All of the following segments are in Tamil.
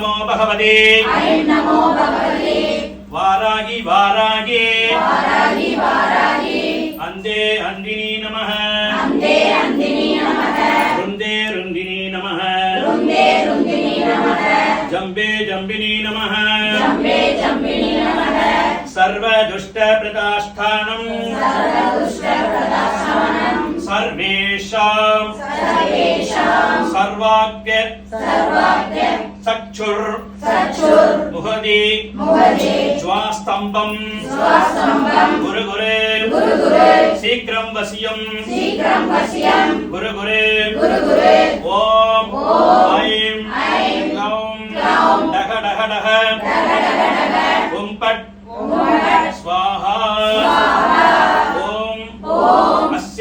नमो भगवते। नमो भगवते वारागि वारागे वारागि वारागे अन्धे नमः रुंदे रुंदिनी नमः। वृन्दे वृन्दिनी नमः। वृन्दे वृन्दिनी नमः जम्बे जम्बिनी नमः। जम्बे जम्बिनी नमः सर्वदुष्टप्रताष्ठानम् सर्वदुष्ट सर्वेषां सर्वेषां सर्वाग्य सर्वाग्य चक्षुर् चक्षुर् मुहदि मुहदि ज्वास्तम्भं ज्वास्तम्भं गुरुगुरे गुरुगुरे शीघ्रं वसियं शीघ्रं वसियं गुरुगुरे गुरुगुरे ॐ ऐं ऐं ग्लौं ग्लौं डह डह डह डह डह डह डह स्वाहा स्वाहा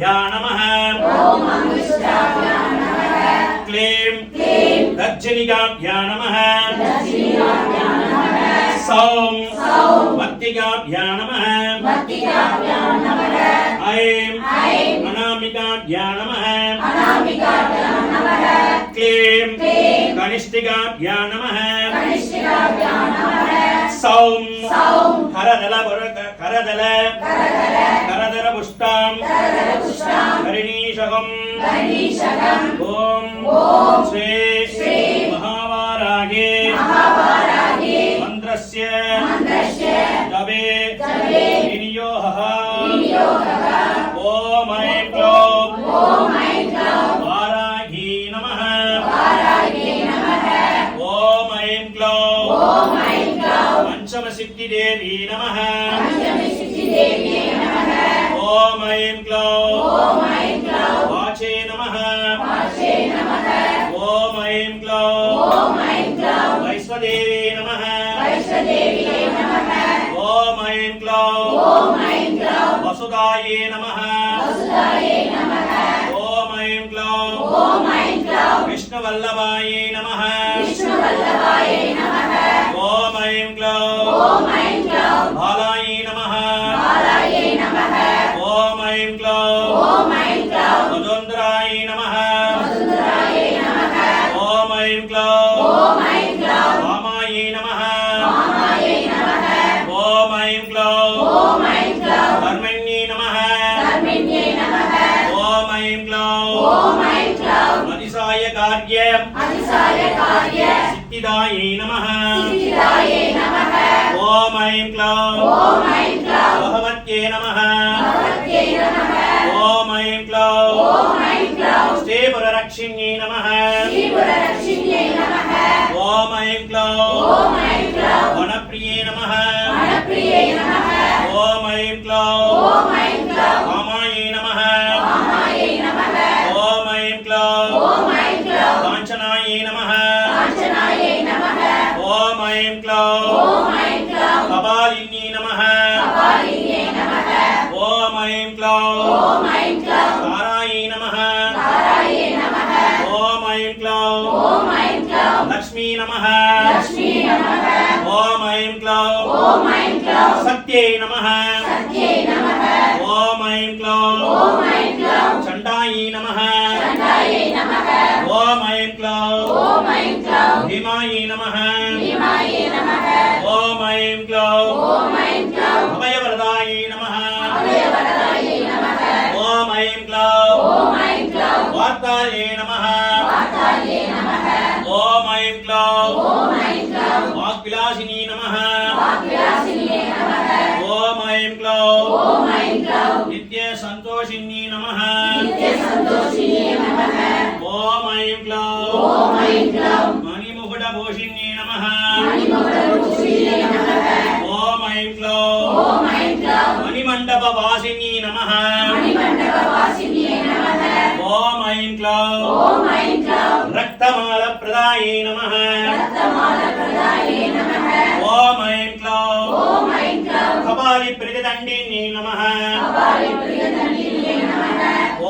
अङ्गुष्ठाभ्या नमः ॐ अङ्गुष्ठाभ्यां नमः क्लीं। क्लीं दक्षिणिकाभ्या नमः दक्षिणाभ्यां नमः सौं। सौं मत्तिकाभ्या नमः मत्तिकाभ्यां नमः ऐं ऐं अनामिकाभ्या नमः अनामिकाभ्यां नमः क्लीं। क्लीं कनिष्ठिकाभ्या नमः कनिष्ठिकाभ्यां नमः सौं। सौं। करदल करदल। करदरपुष्टां ఓం శ్రీ మహావారాగే. నమః నమః. ఓం ఐం క్లౌం। ఓం ఐం క్లౌం. వైశ్వదేవి నమః। వైశ్వదేవి నమః. ఓం ఐం క్లౌం। ఓం ఐం క్లౌం. వసుదాయే నమః। వసుదాయే నమః. ఓం ఐం క్లౌం। ఓం ఐం క్లౌం. విష్ణువల్లభాయే శ్రీచిదాయే నమ. ఓం ఐం క్లౌం. భగవత్యే నమ. ఓం ఐం క్లౌం. శ్రీ పురరక్షిణ్యే నమ. ऐं क्लौं ॐ ऐं क्लौं तारायै नमः तारायै नमः ॐ ऐं क्लौं ॐ ऐं क्लौं लक्ष्मी नमः लक्ष्मी नमः ॐ ऐं क्लौं ॐ ऐं क्लौं सत्यै नमः सत्यै नमः ॐ ऐं क्लौं ॐ ऐं क्लौं चण्डायै नमः चण्डायै नमः ॐ ऐं क्लौं ॐ ऐं क्लौं भीमायै नमः भीमायै వాతాయే నమః. వాతాయే నమః. ఓం ఐం క్లౌ ఓం ఐం క్లౌ వాక్విలాసిని నమః. వాక్విలాసిని నమః. ఓం ఐం క్లౌ ఓం ఐం క్లౌ నిత్య ఓం ఐం క్లౌ ఓం ఐం క్లౌ రక్తమాల ప్రదాయే నమః. రక్తమాల ప్రదాయే నమః. ఓం ఐం క్లౌ ఓం ఐం క్లౌ కపాలి ప్రియదండిని నమః. కపాలి ప్రియదండిని నమః.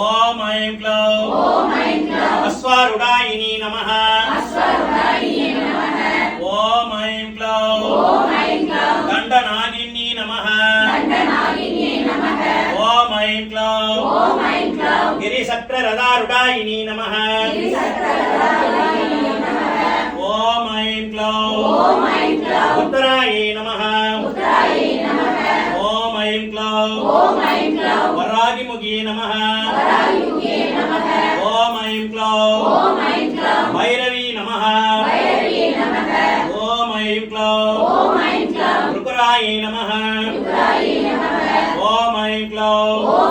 ఓం ఐం క్లౌ ఓం ఐం క్లౌ అశ్వారుడాయిని నమః. त्रिसत्ररदारुडायिनी नमः ॐ ऐं क्लौं उत्तरायै नमः ॐ ऐं क्लौं वरागिमुगी नमः ॐ ऐं क्लौं भैरवी नमः ॐ ऐं क्लौं त्रिपुरायै नमः ॐ ऐं क्लौं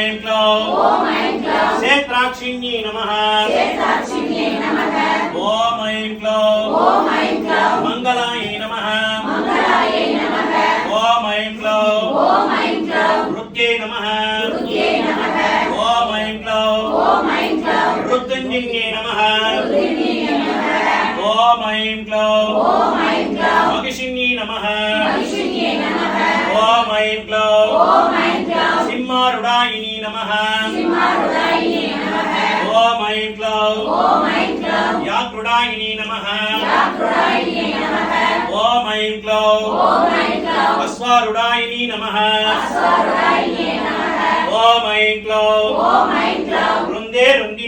ఇంట్లో క్షేత్రాక్షిణ్యై నమ. ఓం ఇంట్లో మంగళాయ నమ. ఓం ఇంట్లో మృత్యై నమ. ఓం ఇంట్లో మృత్యుంజయ నమ. ఓం ఇంట్లో ఇంట్లో అశ్వారుడాయిని నమ. ఓం ఇంట్లో బృందే రుండి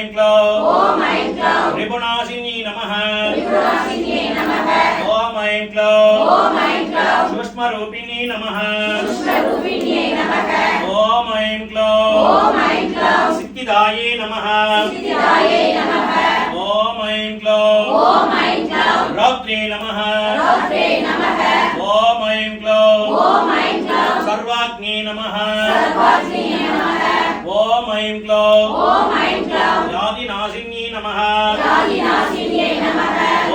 ఇంట్లో త్రిపుణాసిని నమ ఓం ఇంట్లో సూక్ష్మ రూపిణి నమ ఓం ఇంట్లో సిద్ధిదాయే నమ ఓం ఇంట్లో రౌద్రే నమ ఓం ఇంట్లో సర్వాగ్ని నమ ఐం క్లో యాది నాశిన్యై నమః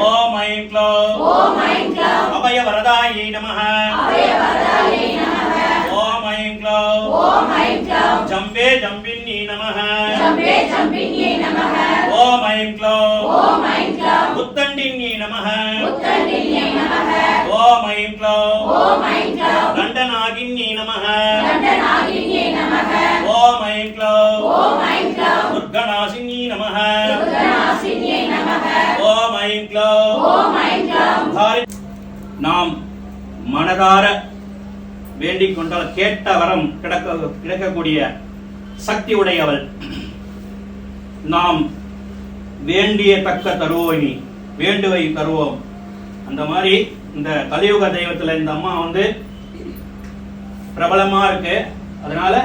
ఓం ఐం క్లో అభయ వరదాయై నమః ఓం ఐం జంబే జంబిన్యై నమః జంబే மனதார வேண்டிக் கொண்டால் கேட்ட வரம் கிடக்க கிடைக்கக்கூடிய சக்தி உடையவள் நாம் வேண்டிய தக்க தருவோனி வேண்டுவை தருவோம். அந்த மாதிரி இந்த கலியுக தெய்வத்தில் இந்த அம்மா வந்து பிரபலமாக இருக்கு. அதனால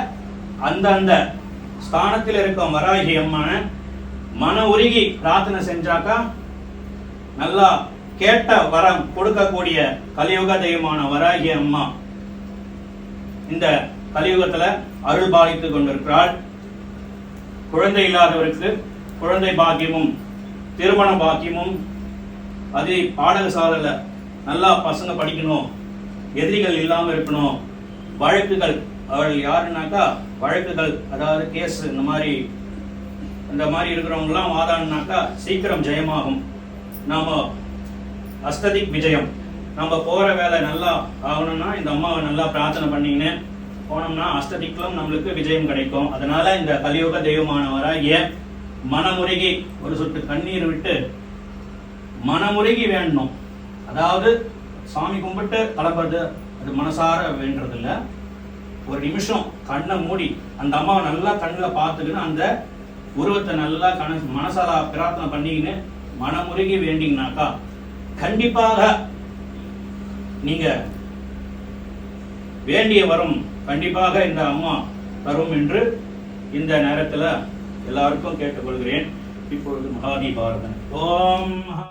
அந்தந்த ஸ்தானத்தில் இருக்கும் வராகி அம்மான மன உருகி பிரார்த்தனை செஞ்சாக்கா நல்லா கேட்ட வரம் கொடுக்கக்கூடிய கலியுக தெய்வமான வராகி அம்மா. இந்த கலியுகத்துல அருள் பாலித்து கொண்டிருக்கிறாள். குழந்தை இல்லாதவருக்கு குழந்தை பாக்கியமும் திருமண பாக்கியமும் அதே பாடகசாலையில் நல்லா பசங்க படிக்கணும் எதிரிகள் இல்லாமல் இருக்கணும் வழக்குகள் அவர்கள் யாருன்னாக்கா வழக்குகள் அதாவது கேஸ் இந்த மாதிரி இந்த மாதிரி இருக்கிறவங்கலாம் வாதாடினாக்கா சீக்கிரம் ஜெயமாகும். நாம அஸ்ததிக் விஜயம். நம்ம போகிற வேலை நல்லா ஆகணும்னா இந்த அம்மாவை நல்லா பிரார்த்தனை பண்ணிங்கன்னு போனோம்னா அஸ்ததிக்களும் நம்மளுக்கு விஜயம் கிடைக்கும். அதனால இந்த கலியுக தெய்வமானவராகிய மனமுருகி ஒரு சொட்டு கண்ணீர் விட்டு மனமுருகி வேண்டணும் அதாவது சாமி கும்பிட்டு கலப்பது அது மனசார வேண்டது ஒரு நிமிஷம் கண்ணை மூடி அந்த அம்மாவை நல்லா கண்ணில் பார்த்துக்கின்னு அந்த உருவத்தை நல்லா கண மனசால பிரார்த்தனை பண்ணிக்கின்னு மனமுருகி வேண்டிங்கனாக்கா கண்டிப்பாக நீங்க வேண்டிய வரும் கண்டிப்பாக இந்த அம்மா தரும் என்று இந்த நேரத்துல எல்லாருக்கும் கேட்டுக்கொள்கிறேன். இப்பொழுது மகாதீபாரதன். ஓம் மகா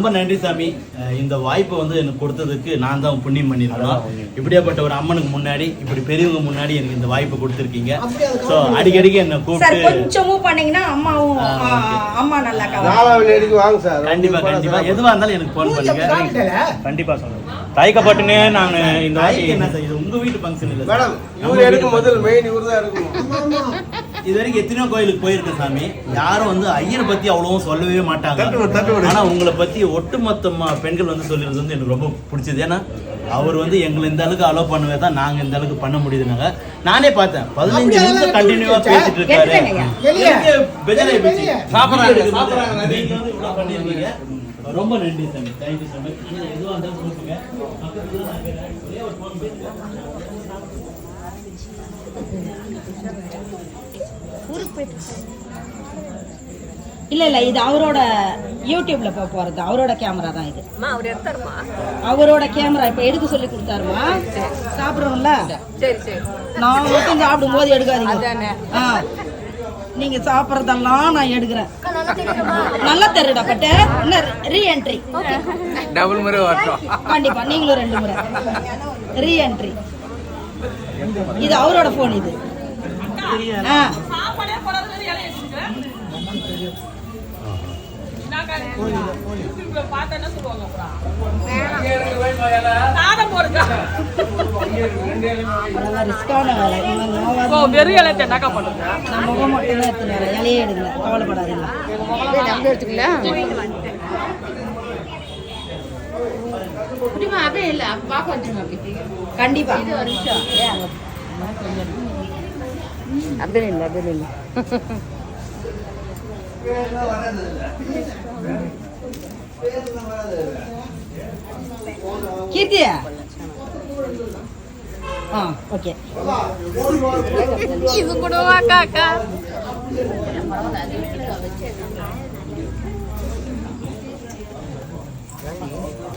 ரொம்ப நன்றி சாமி. இந்த வாய்ப்பை வந்து எனக்கு கொடுத்ததுக்கு நான் தான் புண்ணியம் பண்ணியிருக்கணும் இப்படியாப்பட்ட ஒரு அம்மனுக்கு முன்னாடி இப்படி பெரியவங்க முன்னாடி எனக்கு இந்த வாய்ப்பை கொடுத்துருக்கீங்க. ஸோ அடிக்கடிக்கு என்னை சார் கூப்பிட்டு கொஞ்சம் மூவ் பண்ணீங்கன்னா அம்மாவும் அம்மா நல்லா வாங்க சார். கண்டிப்பா கண்டிப்பா. எதுவா இருந்தாலும் எனக்கு ஃபோன் பண்ணுங்க. கண்டிப்பா சொல்றேன். தாய்க்கப்பட்டுனே நான் இந்த தாய்க்கு என்ன சார்? இது உங்க வீட்டு ஃபங்க்ஷன் இல்லை மேடம் இவர் எடுக்கும் முதல் மெயின் இவர் தான் எடுக்கணும். இது வரைக்கும் எத்தனையோ கோயிலுக்கு போயிருக்கேன் சாமி. யாரும் வந்து ஐயரை பத்தி அவ்வளவும் சொல்லவே மாட்டாங்க. ஆனா உங்களை பத்தி ஒட்டுமொத்தமா பெண்கள் வந்து சொல்லிருந்தது வந்து எனக்கு ரொம்ப பிடிச்சது. ஏன்னா அவர் வந்து எங்களை இந்த அளவுக்கு அலோவ் பண்ணவே தான் நாங்க இந்த அளவுக்கு பண்ண முடியுதுனாங்க நானே பார்த்தேன். பதினஞ்சு நிமிஷம் கண்டினியூவா பேசிட்டு இருக்காரு. சாப்பிடுறாங்க, வீடியோ எடுக்கும்போது சாப்பிடுறாங்க. நீங்க வந்து இவ்வளவு பண்ணிருக்கீங்க. ரொம்ப நன்றி சாமி. தேங்க்யூ மச் எதுவாக இருந்தாலும் சொல்லுங்க. பக்கத்துல நான் இருக்கிறேன். ஒரே phone பேசுங்க. இல்ல இல்ல இது அவரோட யூடியூப்ல போக போறது. அவரோட கேமரா தான் இது. அம்மா அவர் எடுத்தாருமா? அவரோட கேமரா இப்ப எடுக்க சொல்லி கொடுத்தாருமா? சாப்பிடுறோம்ல சரி சரி. நான் மட்டும் சாப்பிடும் போது எடுக்காதீங்க. ஆ. நீங்க சாப்பிட்றதெல்லாம் நான் எடுக்கிறேன். நல்லா தெரியுடா பட்டு? ரீஎன்ட்ரி டபுள் முறை வரட்டும். கண்டிப்பா நீங்களும் ரெண்டு முறை. ரீஎன்ட்ரி இது அவரோட போன் இது. ஆ. வெறும் பண்ணுங்க நான் முகம் மட்டும்தான் எடுத்துன்னு வரேன் இலையே எடுக்கல கவலைப்படாதீங்க நம்ம எடுத்துக்கல அப்படியே இல்ல பார்க்க அப்படி கண்டிப்பா அப்படியே இல்லை அப்படியே இல்லை. கீர்த்தி ஆ ஓகே. இது கூடவா காக்கா.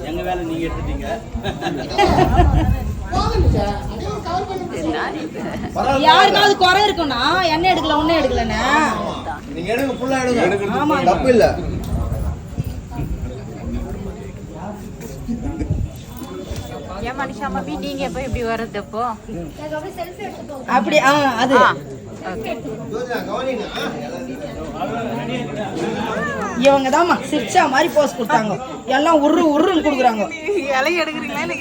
எங்க வேலை நீங்க எடுத்துட்டீங்க? யாருக்காவது குறை இருக்கும்னா என்ன எடுக்கல ஒன்னும் எடுக்கலண்ணே. நீங்க எடுங்க ஃபுல்லா எடுங்க. தப்பு இல்ல. ஏன் மனுஷா அம்மா நீங்க எப்ப இப்படி வர்றது அப்போ? அப்படி ஆ அது. இவங்க சிரிச்சா மாதிரி போஸ் கொடுத்தாங்க. எல்லாம் உரு உருன்னு கொடுக்குறாங்க. இலையை எடுக்கிறீங்களா இல்லை